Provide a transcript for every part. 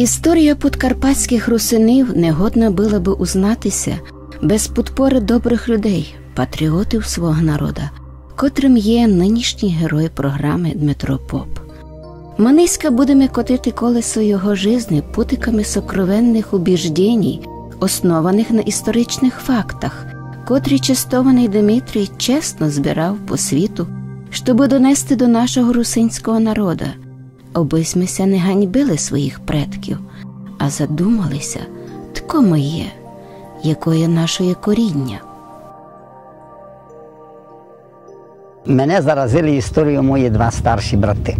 Історія подкарпатських русинів негодна була би узнатися без підпори добрих людей, патріотів свого народа, котрим є нинішній герой програми Дмитро Поп. Ми низько будемо котити колесо його жизни путиками сокровенних убіждень, основаних на історичних фактах, котрі частований Дмитрій чесно збирав по світу, щоб донести до нашого русинського народа, обисмися не ганьбили своїх предків, а задумалися, тко ми є, якое наше коріння. Мене заразили історію мої два старші брати.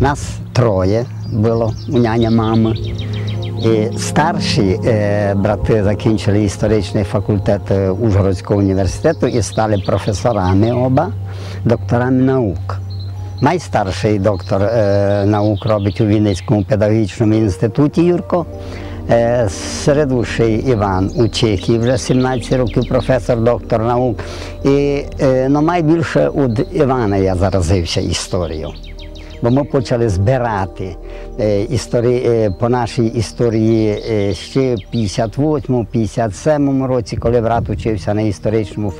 Нас троє було у няня мами. І старші е, брати закінчили історичний факультет е, Ужгородського університету і стали професорами оба, докторами наук. Найстарший доктор е, наук робить у Вінницькому педагогічному інституті Юрко. Е, Середуший Іван у Чехії вже 17 років професор, доктор наук. І е, ну, найбільше у Івана я заразився історією бо ми почали збирати історії, по нашій історії ще в 58-57 році, коли брат учився на історичному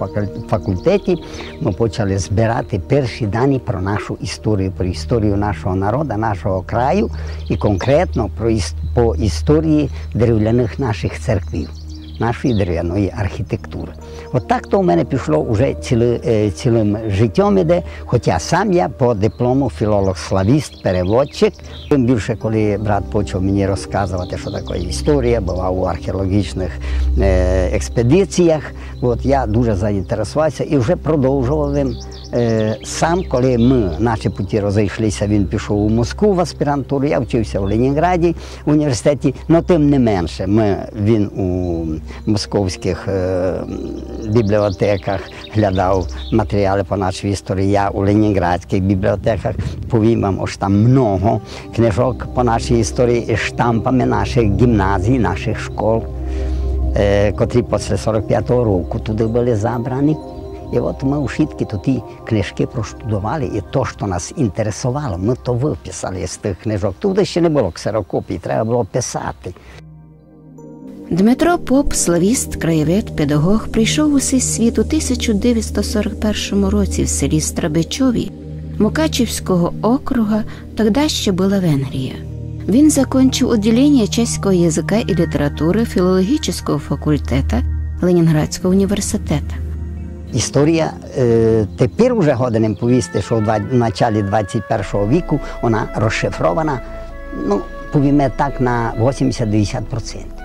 факультеті, ми почали збирати перші дані про нашу історію, про історію нашого народу, нашого краю і конкретно про по історії дерев'яних наших церквів нашої дерев'яної архітектури. От так то у мене пішло вже ціли, е, цілим життям іде, хоча сам я по диплому філолог-славіст, переводчик. Тим більше, коли брат почав мені розказувати, що таке історія, була у археологічних е, експедиціях. От я дуже заінтересувався і вже продовжував їм. Е, сам, коли ми, наші путі розійшлися, він пішов у Москву в аспірантуру, я вчився в Ленінграді в університеті, але тим не менше, ми, він у московських е, бібліотеках глядав матеріали по нашій історії, я у Ленінградських бібліотеках повім ось там много книжок по нашій історії штампами наших гімназій, наших школ, е, котрі після 45-го року туди були забрані. І от ми у шітки то ті книжки проштудували, і то, що нас інтересувало, ми то виписали з тих книжок. Туди ще не було ксерокопій, треба було писати. Дмитро Поп, славіст, краєвид, педагог, прийшов у цей світ у 1941 році в селі Страбичові Мукачівського округа, тоді ще була Венгрія. Він закончив відділення чеського язика і літератури філологічного факультету Ленінградського університету. Історія е, тепер вже годинем повісти, що в началі 21 віку вона розшифрована, ну, повіме так, на 80-90%.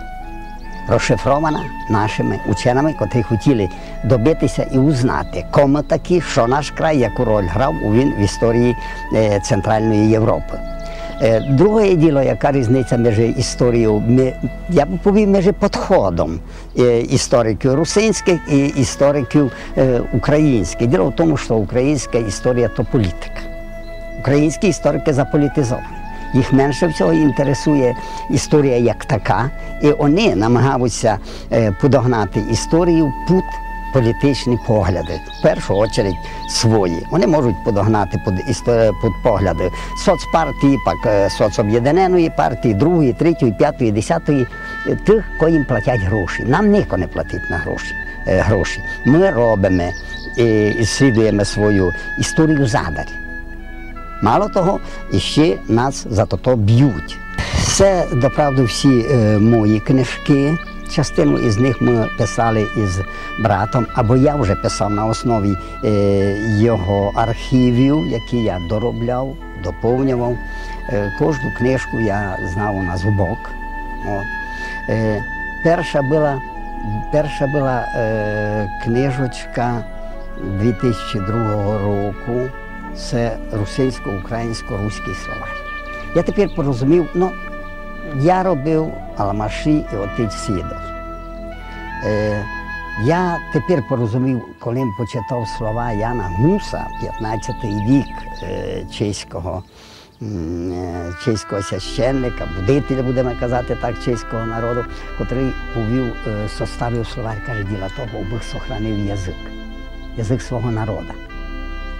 Розшифрована нашими ученими, котрі хотіли добитися і узнати, кому такі, що наш край, яку роль грав він в історії Центральної Європи. Друге діло, яка різниця між історією, я б повів між підходом істориків русинських і істориків українських. Діло в тому, що українська історія то політика. Українські історики заполітизовані. Їх менше всього інтересує історія як така, і вони намагаються подогнати історію пут політичні погляди, в першу чергу свої. Вони можуть подогнати під, під погляди соцпартії, пак е, соцоб'єднаної партії, другої, третьої, п'ятої, десятої, е, тих, кого їм платять гроші. Нам ніхто не платить на гроші. Е, гроші. Ми робимо і слідуємо свою історію задарі. Мало того, іще нас за то б'ють. Це, доправду, всі мої книжки. Частину із них ми писали із братом, або я вже писав на основі е, його архівів, які я доробляв, доповнював. Е, кожну книжку я знав на зубок. От. Е, перша була перша була е, книжечка 2002 року. Це русинсько-українсько-руський словар. Я тепер порозумів, ну, я робив Аламаші і отець Сідор. Е, я тепер порозумів, коли почитав слова Яна Гуса, 15 вік е, чеського е, чеського священника, будителя, будемо казати так, чеського народу, котрий повів, е, составив словарь, каже, діла того, аби сохранив язик, язик свого народу.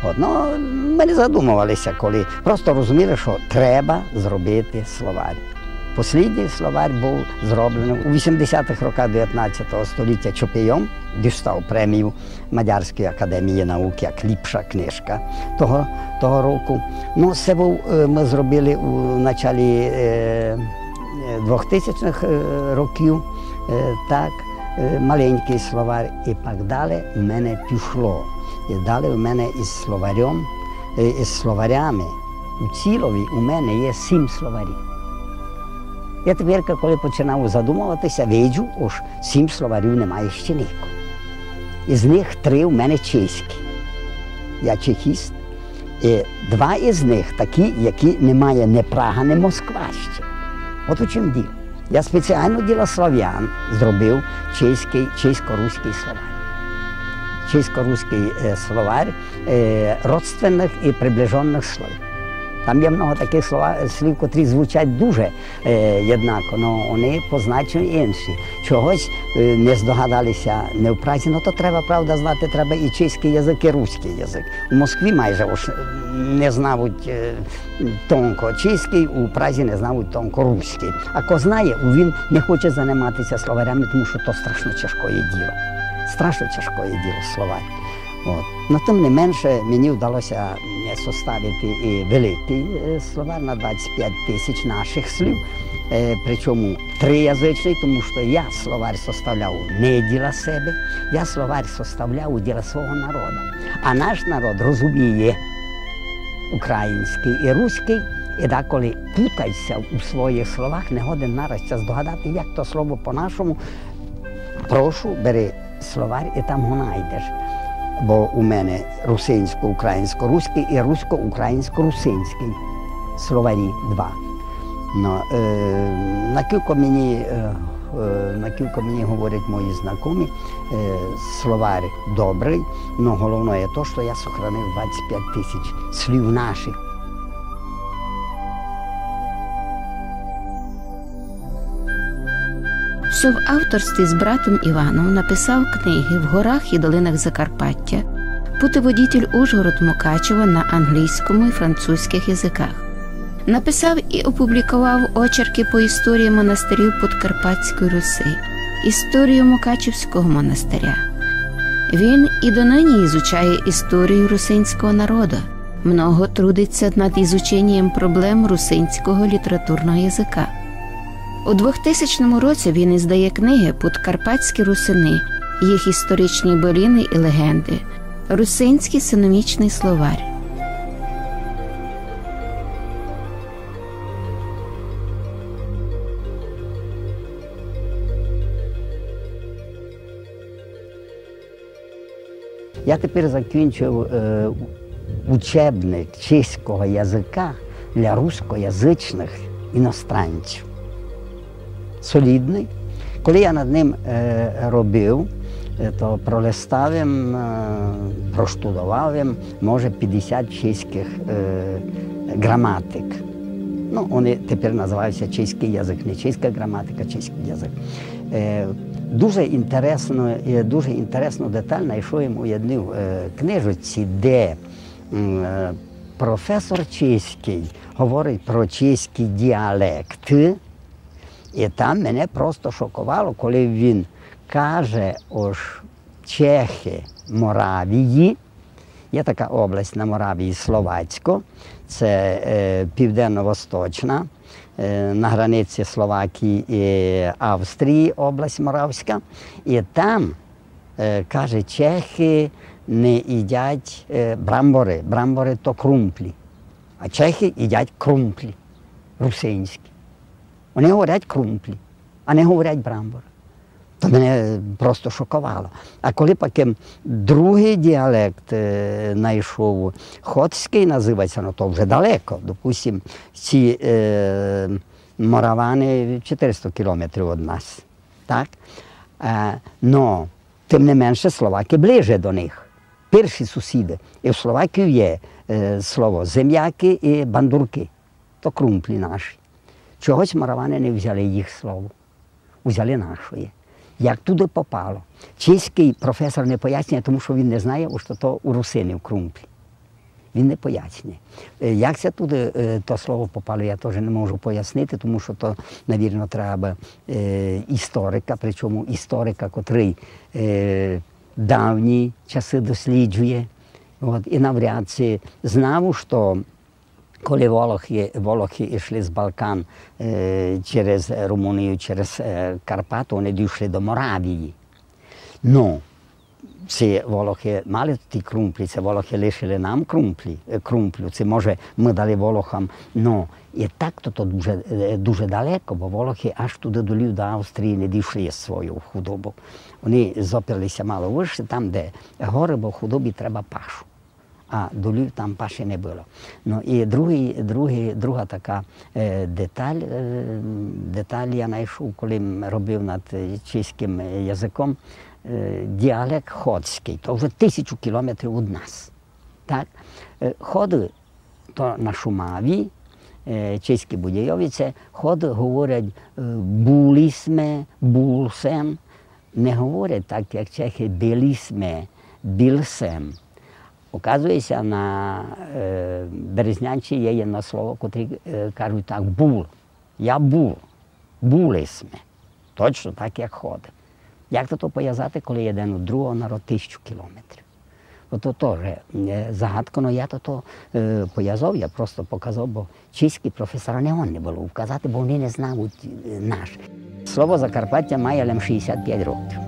От, ну, Ми не задумувалися, коли просто розуміли, що треба зробити словарь Послідній словарь був зроблений у 80-х роках 19 століття Чопійом, дістав премію Мадярської академії наук як ліпша книжка того того року. Ну, це був, е, ми зробили у началі 2000-х років. так, Маленький словар і так далі мене пішло. І далі в мене із словарем, із словарями у цілові у мене є сім словарів. Я тепер, коли починав задумуватися, виджу, ось сім словарів немає ще нікого. Із них три у мене чеські. Я чехіст. І два із них такі, які немає ні Прага, ні Москва ще. От у чому діло. Я спеціально діла слав'ян зробив чеський, чесько-руський словар. Чесько-руський словарь родственних і приближених слов. Там є много таких слів, котрі звучать дуже е, єднако, але вони позначені інші. Чогось е, не здогадалися не в Празі, ну то треба, правда, знати, треба і чеський язик, і руський язик. У Москві майже не знають е, тонко чеський, у Празі не знають тонко руський. А ко знає, він не хоче займатися словарями, тому що то страшно тяжкое діло. Страшно тяжкое діло словарь. От. Но тим не менше мені вдалося составити і великий словар на 25 тисяч наших слів. Причому триязичний, тому що я словарь составляв не діла себе, я словарь составляв діла свого народу. А наш народ розуміє український і руський, і деколи путайся у своїх словах, не годен нараз здогадати, як то слово по-нашому. Прошу, бери словарь і там го знайдеш бо у мене русинсько-українсько-руський і русько-українсько-русинський словарі два. Ну, е, на кілько мені е, на кілько мені говорять мої знайомі, е, словар добрий, але головне є те, що я сохранив 25 тисяч слів наших. Що в авторстві з братом Іваном написав книги в горах і долинах Закарпаття, путеводітель Ужгород Мукачева на англійському і французьких язиках. Написав і опублікував очерки по історії монастирів Подкарпатської Руси, історію Мукачівського монастиря. Він і донині ізучає історію русинського народу, много трудиться над ізученням проблем русинського літературного язика. У 2000 році він іздає книги Подкарпатські русини, їх історичні боліни і легенди, Русинський синомічний словарь. Я тепер закінчив е, учебник чеського язика для рускоязичних іностранців солідний. Коли я над ним е, робив, е, то пролистав, е, проштудував, може 50 чеських граматик. Ну, Вони тепер називаються чеський язик, не чеська граматика, чеський язик. Дуже інтересно, дуже інтересно детально йшов йому одній книжці, де професор чеський говорить про чеський діалект. І там мене просто шокувало, коли він каже, ось Чехи Моравії. Є така область на Моравії Словацько, це е, південно-восточна, е, на границі Словакії і Австрії, область Моравська. І там, е, каже, чехи не їдять е, брамбори. Брамбори то крумплі. А чехи їдять крумплі русинські. Вони говорять крумплі, а не говорять брамбор. То мене просто шокувало. А коли потім другий діалект знайшов, е, Хотський називається, ну то вже далеко. Допустимо, ці е, моравани 400 кілометрів від нас. Так? Е, но, тим не менше, словаки ближе до них. Перші сусіди. І в Словакії є е, слово зем'яки і бандурки. То крумплі наші. Чогось маравани не взяли їх слово, взяли нашої. Як туди попало? Чеський професор не пояснює, тому що він не знає, що то у русини в крумплі. він не пояснює. Е, Як це туди е, то слово попало, я теж не можу пояснити, тому що то, навірно, треба е, історика, причому історика, котрий давні часи досліджує. От, і навряд чи знав, що коли волохи, волохи йшли з Балкан е, через Румунію, через е, Карпату, вони дійшли до Моравії. Ну, ці волохи мали ті крумплі, це волохи лишили нам крумплі, е, крумплю. Це може ми дали волохам. Ну, і так то, дуже, дуже далеко, бо волохи аж туди до Львів, до Австрії не дійшли з свою худобу. Вони зопилися мало вище, там, де гори, бо худобі треба пашу. А до Львів там паші не було. Ну і другий, другий, друга така е, деталь, е, деталь я знайшов, коли робив над чеським е, язиком. Е, діалект ходський, то вже тисячу кілометрів від нас. Так? Ходи то на Шумаві, чеські будійовиці, ходи говорять е, були сме, бул сем. Не говорять так, як чехи, били сме, біл сем. Оказується, на е, Березнянці є одне слово, котрі е, кажуть так, бул. Я був, були сме. Точно так, як ходить. Як то пов'язати, коли один у другого народ тисячу кілометрів? Ото теж е, загадка, але я то, то пов'язав, я просто показав, бо чеські професора не вони було вказати, бо вони не е, наш. Слово Закарпаття має лише 65 років.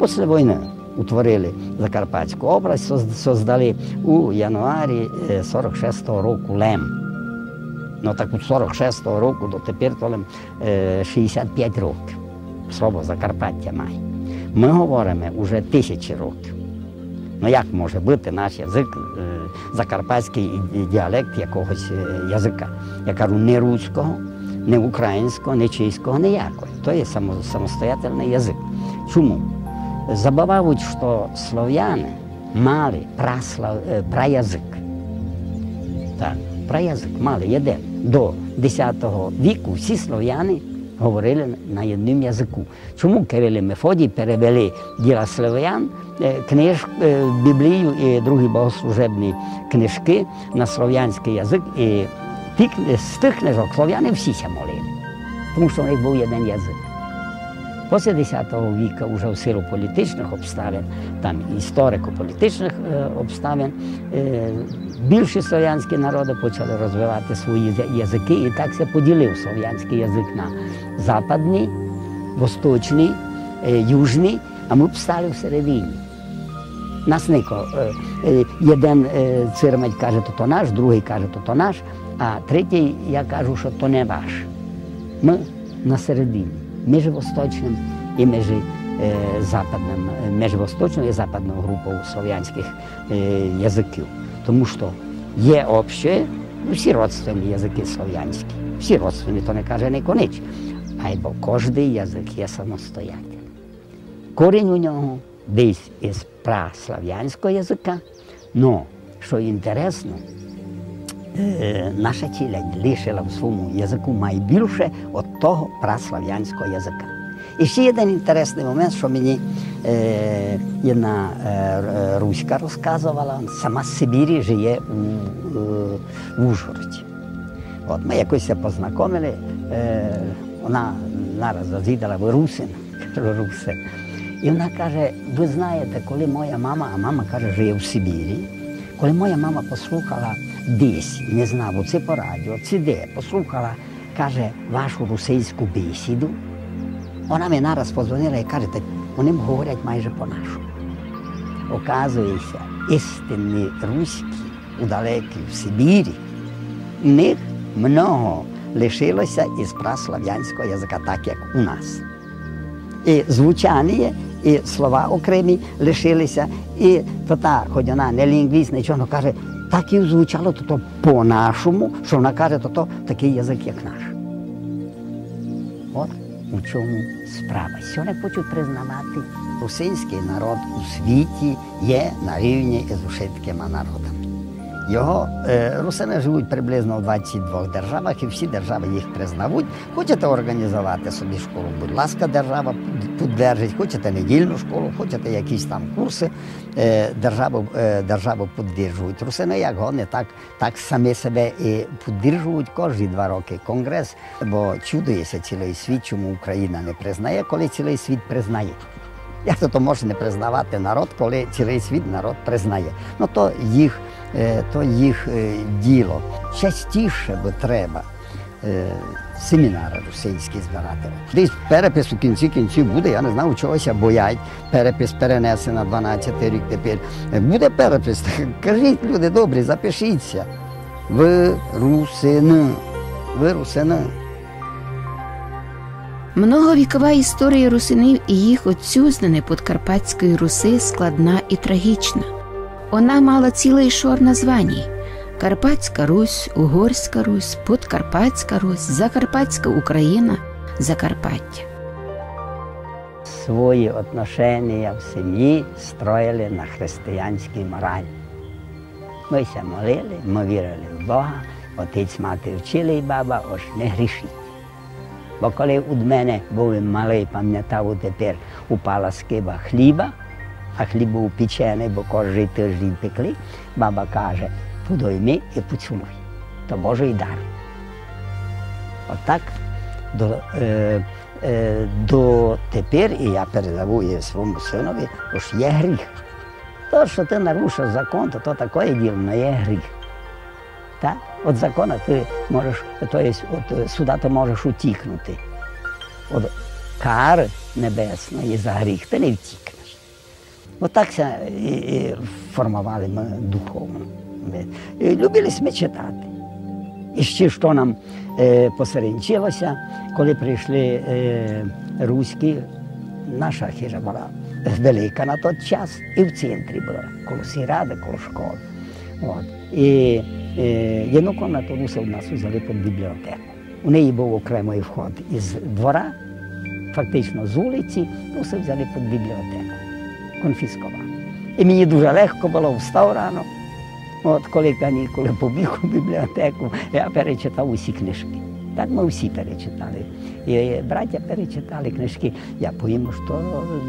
Після війни утворили Закарпатську область, создали у януарі е, 46-го року Лем. Ну так от 46-го року до тепер то лем, е, 65 років. Слово Закарпаття має. Ми говоримо вже тисячі років. Ну як може бути наш язик, е, закарпатський діалект якогось е, язика? Я кажу, не руського, не українського, не чеського, ніякого. То є самостоятельний язик. Чому? Забавають, що слов'яни мали праслав, е, праязик. Так, праязик мали один. До 10 віку всі слов'яни говорили на одному язику. Чому Кирил і Мефодій перевели діла слов'ян, е, книж, е, Біблію і другі богослужебні книжки на слов'янський язик. І з тих книжок слов'яни всі ся молили, тому що в них був один язик. Після 10 віка, вже в силу політичних обставин, там історико-політичних обставин, більші слов'янські народи почали розвивати свої язики, і так се поділив слов'янський язик на западний, восточний, южний, а ми б стали всередині. Нас нико. Один цирмать каже, то то наш, другий каже, то то наш, а третій я кажу, що то не ваш. Ми на середині, і між е, западним, е, і западною групою слов'янських е, язиків. Тому що є обще, ну, всі родственні язики слов'янські. Всі родственні, то не каже не конич. А й бо кожний язик є самостоятельний. Корінь у нього десь із праслав'янського язика. Ну, що інтересно, наша тілядь лишила в своєму язику найбільше від того праслав'янського язика. І ще один інтересний момент, що мені е, одна е, руська розказувала, сама з Сибірі живе у, е, в Ужгороді. От ми якось познайомили, е, вона нараз розвідала, ви русин, русин. І вона каже, ви знаєте, коли моя мама, а мама каже, живе в Сибірі, коли моя мама послухала десь, не знав, це по радіо, це де, послухала, каже, вашу російську бесіду, вона мені нараз позвонила і каже, вони говорять майже по-нашому. Оказується, істинні руські у далекій в Сибірі, в них много лишилося із праслав'янського язика, так як у нас. І звучання, і слова окремі лишилися, і то та, хоч вона не лінгвіст, нічого, але каже, так і звучало то, по-нашому, що вона каже, то, такий язик, як наш. От у чому справа. Сьогодні хочуть признавати, русинський народ у світі є на рівні з ушиткими народами. Його е, русини живуть приблизно в 22 державах, і всі держави їх признавуть. Хочете організувати собі школу, будь ласка, держава піддержить, хочете недільну школу, хочете якісь там курси, е, державу е, державу підтримують. Русини, як вони, так так самі себе і підтримують кожні два роки конгрес, бо чудується цілий світ, чому Україна не признає, коли цілий світ признає. Як то, може не признавати народ, коли цілий світ народ признає? Ну то їх е, то їх е, діло. Частіше би треба е, семінари російські збирати. Десь перепис у кінці кінців буде, я не знаю, чогося боять. Перепис перенесе на 12 рік тепер. Буде перепис. Кажіть, люди добрі, запишіться. Ви русини. Ви русини. Многовікова історія русинів і їх отцюзнини Подкарпатської Руси складна і трагічна. Вона мала цілий шор названій Карпатська Русь, Угорська Русь, Подкарпатська Русь, Закарпатська Україна, Закарпаття. Свої отношення в сім'ї строїли на християнській моралі. Ми ся молили, ми вірили в Бога, отець мати вчили і баба, ось не грішіть. Бо коли у мене був малий, пам'ятав тепер упала скиба хліба, а хліб був печений, бо кожен тиждень пекли, баба каже, подойми і поцілуй. То Божий дар. Отак до, е, е, до тепер, і я передаву її своєму синові, що є гріх. То, що ти нарушив закон, то то таке діло, не є гріх. Так? От закона ти можеш, то є, от суда ти можеш утікнути. От кари небесної за гріх ти не втікнеш. От і, і формували ми духовно. І любили ми читати. І ще що нам е, посеренчилося, коли прийшли е, руські, наша хижа була велика на той час, і в центрі була, коло сільради, коло школи. От. І Єдну кімнату руси у нас взяли під бібліотеку. У неї був окремий вход із двора, фактично з вулиці, руси взяли під бібліотеку, конфіскували. І мені дуже легко було встав рано. От коли канікули побіг у бібліотеку, я перечитав усі книжки. Так ми всі перечитали. І браття перечитали книжки. Я поїм, що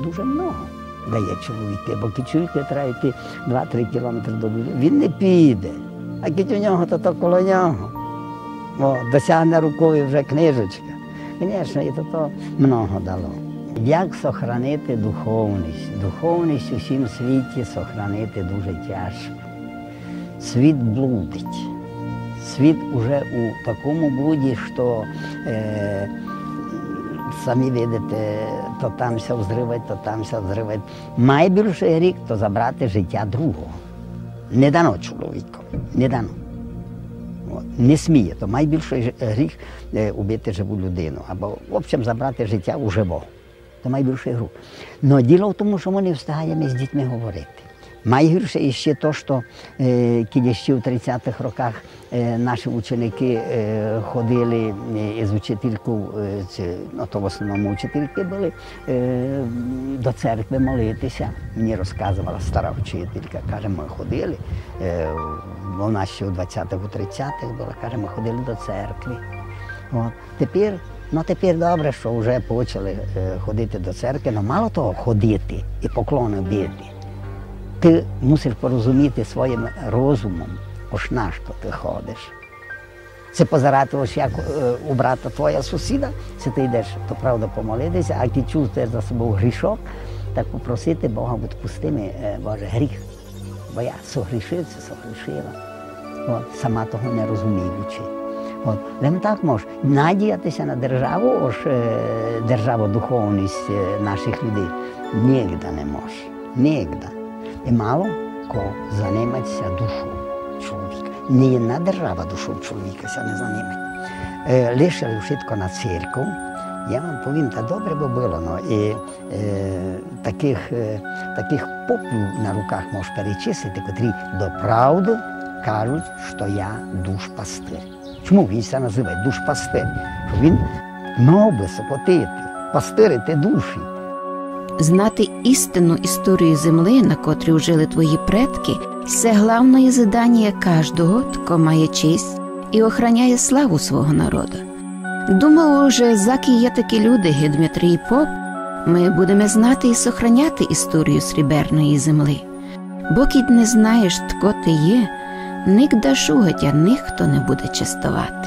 дуже много дає чоловіки, бо чоловіки треба йти 2-3 кілометри до Він не піде. А кіть у нього, то то коло нього. О, досягне рукою вже книжечка. Звісно, і то то много дало. Як сохранити духовність? Духовність у всім світі сохранити дуже тяжко. Світ блудить. Світ уже у такому блуді, що е, самі видите, то там все взривать, то там все взривать. Найбільший рік то забрати життя другого. Не дано чоловіку, не дано. Не сміє, то найбільший гріх е, убити живу людину або в общем забрати життя у живого. Це найбільший гріх. Але діло в тому, що ми не встигаємо з дітьми говорити. Найгірше ще те, що е, ще в 30-х роках е, наші ученики е, ходили з учителькою, ну то в основному учительки були, до церкви молитися. Мені розказувала стара вчителька, каже, ми ходили. Вона ще у 20-х, у 30-х була, каже, ми ходили до церкви. От. Тепер Ну тепер добре, що вже почали ходити до церкви, але мало того ходити і поклони бити ти мусиш порозуміти своїм розумом, ось на ти ходиш. Це позирати ось як е, у брата твоя сусіда, це ти йдеш, то правда помолитися, а ти чувствуєш за собою грішок, так попросити Бога, відпусти мені, е, Боже, гріх. Бо я согрішив, це согрішила. От, сама того не розуміючи. От. Але так може надіятися на державу, ось е, державу духовність наших людей. Нігде не може. Нігде. І мало кого займатися душою чоловіка. Ні одна держава душою чоловіка ся не займає. Е, лишили вшитко на церкву. Я вам повім, та добре би було, но і е, таких е, таких попів на руках можеш перечислити, котрі до правду кажуть, що я душ-пастир. Чому він це називає душ-пастир? Він мав би сопотити, пастирити душі. Знати істинну історію земли, на котрій жили твої предки, це главне задання кожного, хто має честь і охороняє славу свого народу. Думав, уже заки є такі люди, Дмитрій Поп, ми будемо знати і сохраняти історію сріберної земли. Бо кід не знаєш, тко ти є, ник дашугатя ніхто не буде частувати.